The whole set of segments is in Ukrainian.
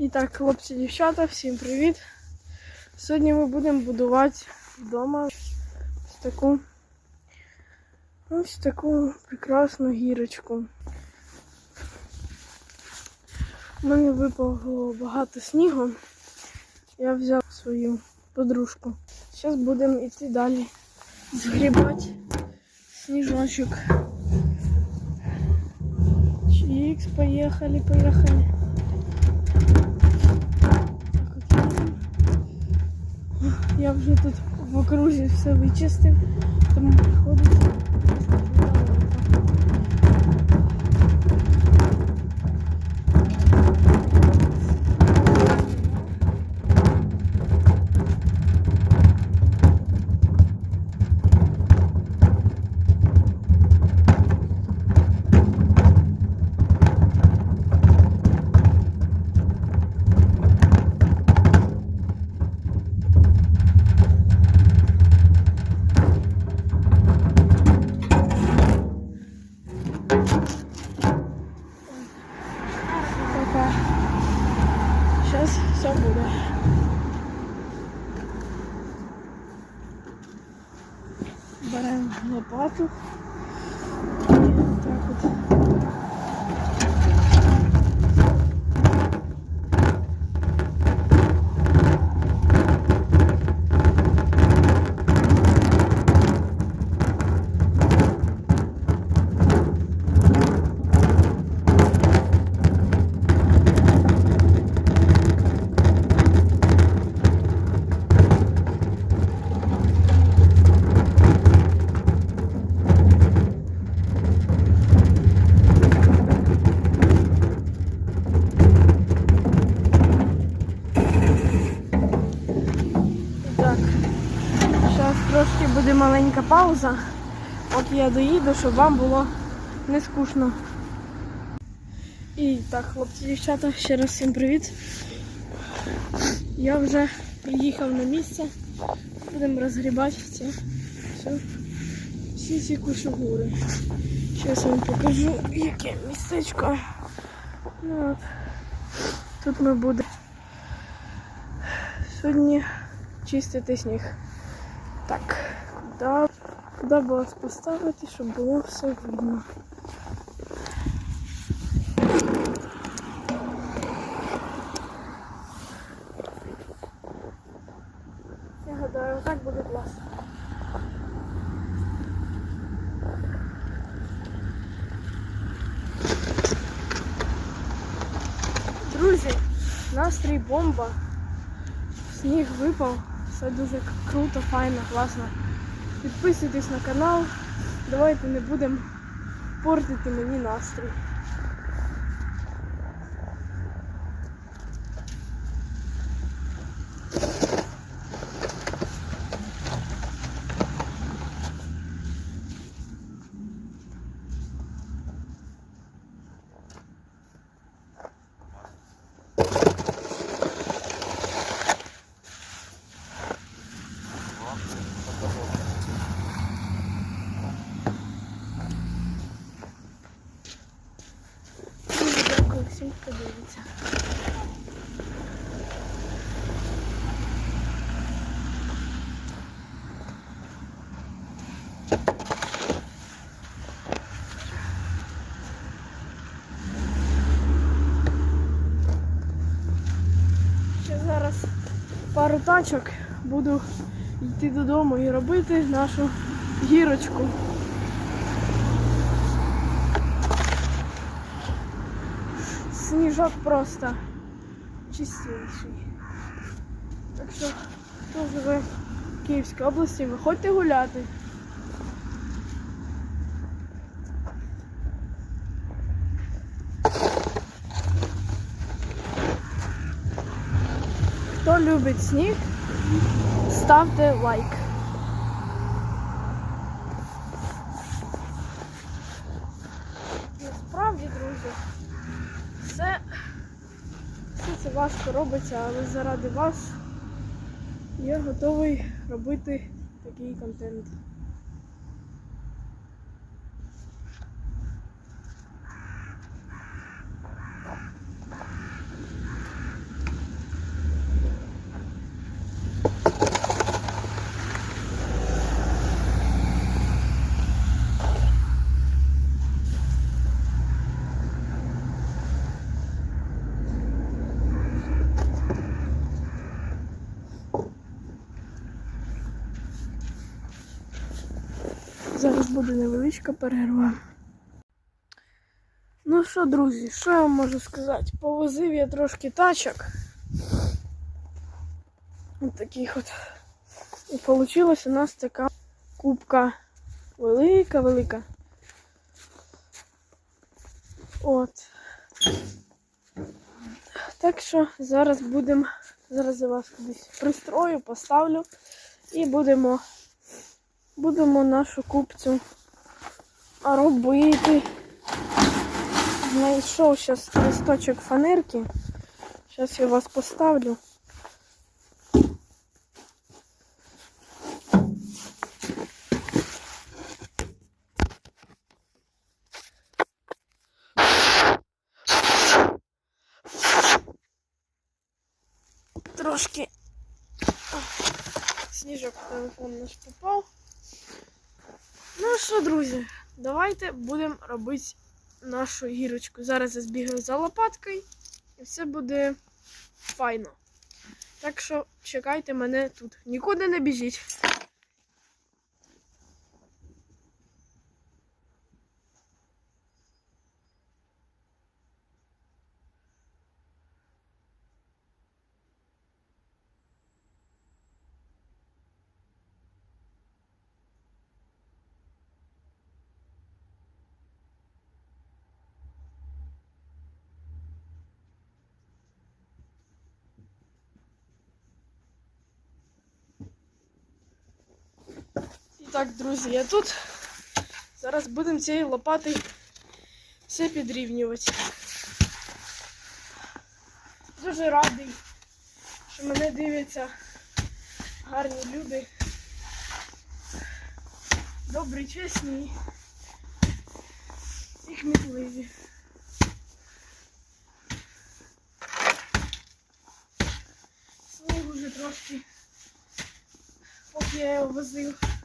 І так, хлопці, дівчата, всім привіт! Сьогодні ми будемо будувати вдома ось таку ось таку прекрасну гірочку. У мене випало багато снігу. Я взяв свою подружку. Зараз будемо йти далі згрібати сніжочок. Чикс, поехали, поехали. Так, от їдемо. Я вже тут в окрузі все вичистив, тому приходиться. Все буде. Беремо лопату. І так от. Так. Зараз трошки буде маленька пауза. От я доїду, щоб вам було не скучно. І так, хлопці, дівчата, ще раз всім привіт. Я вже приїхав на місце. Будемо розгрібати ці, все, всі ці кушугури. Зараз вам покажу, яке містечко. Ну, от. Тут ми будемо сьогодні чистити сніг. Так, куди, куди було поставити, щоб було все видно. Я гадаю, отак буде класно. Друзі, настрій бомба. Сніг випав, все дуже круто, файно, класно. Підписуйтесь на канал. Давайте не будемо портити мені настрій. Дуже дякую всім, хто дивиться. Ще зараз пару тачок буду йти додому і робити нашу гірочку. Сніжок просто чистіший. Так що, хто живе в Київській області, виходьте гуляти. Хто любить сніг, ставте лайк. Насправді, друзі, все, все це важко робиться, але заради вас я готовий робити такий контент. Буде невеличка перерва. Ну що, друзі, що я вам можу сказати? Повозив я трошки тачок. От таких от. І вийшла у нас така кубка велика, велика. От. Так що зараз будемо, зараз я вас кудись пристрою, поставлю і будемо, будемо нашу купцю робити. Знайшов зараз листочок фанерки. Зараз я вас поставлю. Трошки сніжок телефон наш попав. Що, друзі, давайте будемо робити нашу гірочку. Зараз я збігаю за лопаткою і все буде файно. Так що чекайте мене тут. Нікуди не біжіть. Так, друзі, я тут. Зараз будемо цією лопатою все підрівнювати. Дуже радий, що мене дивляться гарні люди. Добрі, чесні і кмітливі. Сніг уже трошки, поки я його возив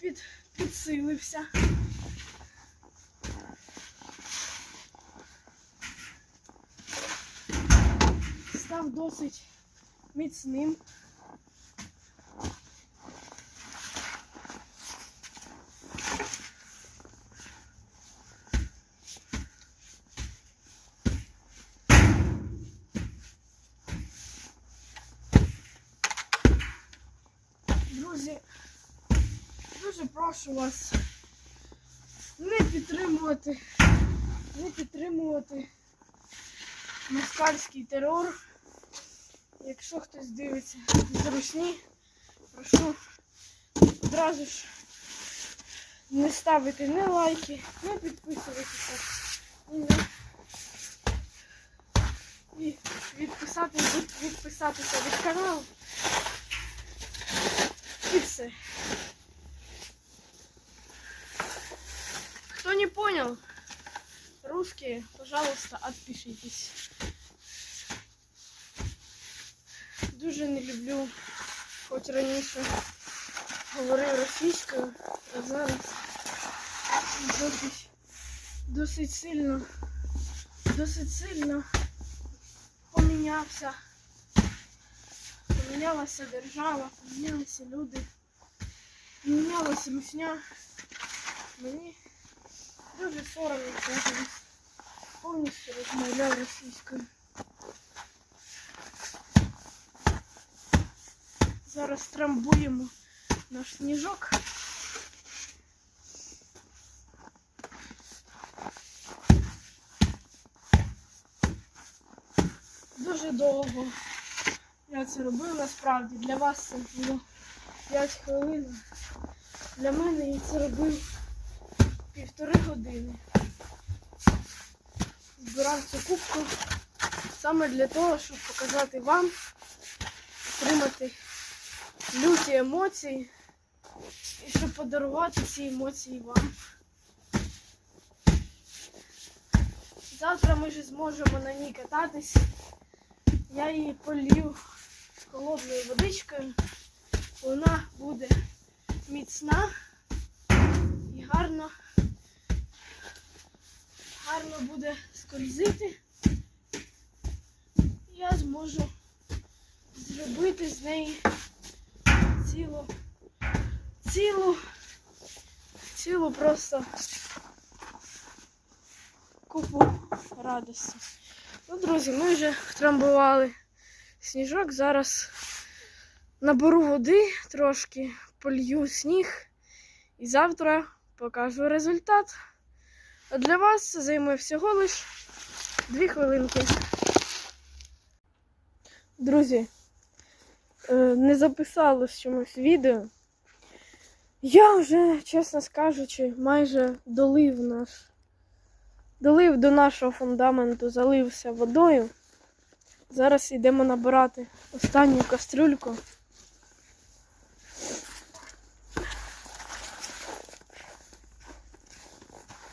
під, підсилився. Став досить міцним. Друзі, Дуже прошу вас не підтримувати, не підтримувати москальський терор. Якщо хтось дивиться з русні, прошу одразу ж не ставити ні лайки, не підписуватися і не і відписати, відписатися від каналу. І все. Русские, пожалуйста, отпишитесь. Дуже не люблю, хоч раніше говорив російською, а зараз досить, досить сильно, досить сильно помінявся. Помінялася держава, помінялися люди, помінялася мишня. Мені дуже соромно, повністю розмовляв російською. Зараз трамбуємо наш сніжок. Дуже довго я це робив насправді. Для вас це було 5 хвилин. Для мене я це робив півтори години. Збирав цю кубку саме для того, щоб показати вам, отримати люті емоції і щоб подарувати ці емоції вам. Завтра ми вже зможемо на ній кататись. Я її полью холодною водичкою. Вона буде міцна і гарно, гарно буде скользити. Я зможу зробити з неї цілу, цілу цілу просто купу радості. Ну, друзі, ми вже втрамбували сніжок. Зараз наберу води трошки, полью сніг і завтра покажу результат. Для вас займе всього лиш дві хвилинки. Друзі, е, не записалось чомусь відео. Я вже, чесно скажучи, майже долив наш. Долив до нашого фундаменту, залився водою. Зараз йдемо набирати останню кастрюльку.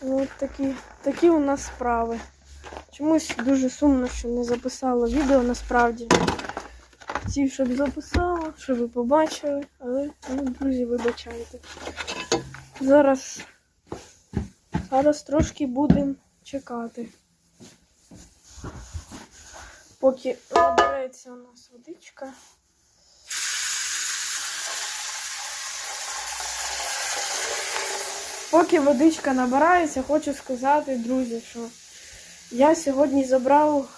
От такі, такі у нас справи. Чомусь дуже сумно, що не записала відео насправді. Хотів, щоб записала, щоб ви побачили, але ну, друзі, вибачайте. Зараз, зараз трошки будемо чекати. Поки набереться у нас водичка. Поки водичка набирається, хочу сказати, друзі, що я сьогодні забрав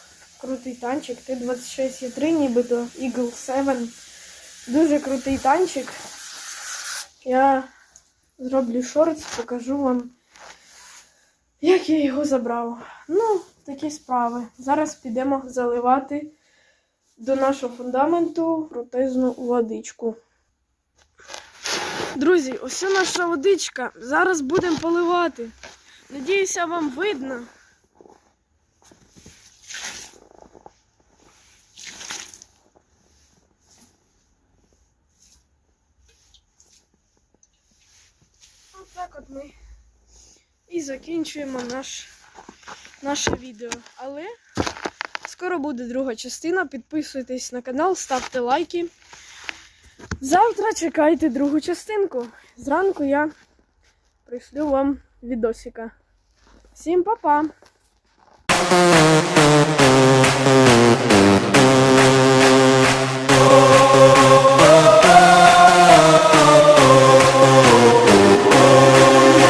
крутий танчик Т-26Е3, нібито Eagle 7. Дуже крутий танчик. Я зроблю шорт, покажу вам, як я його забрав. Ну, такі справи. Зараз підемо заливати до нашого фундаменту протезну водичку. Друзі, ось наша водичка. Зараз будемо поливати. Надіюся, вам видно. Отак от ми і закінчуємо наш, наше відео. Але скоро буде друга частина. Підписуйтесь на канал, ставте лайки. Завтра чекайте другу частинку. Зранку я пришлю вам відосика. Всім па-па!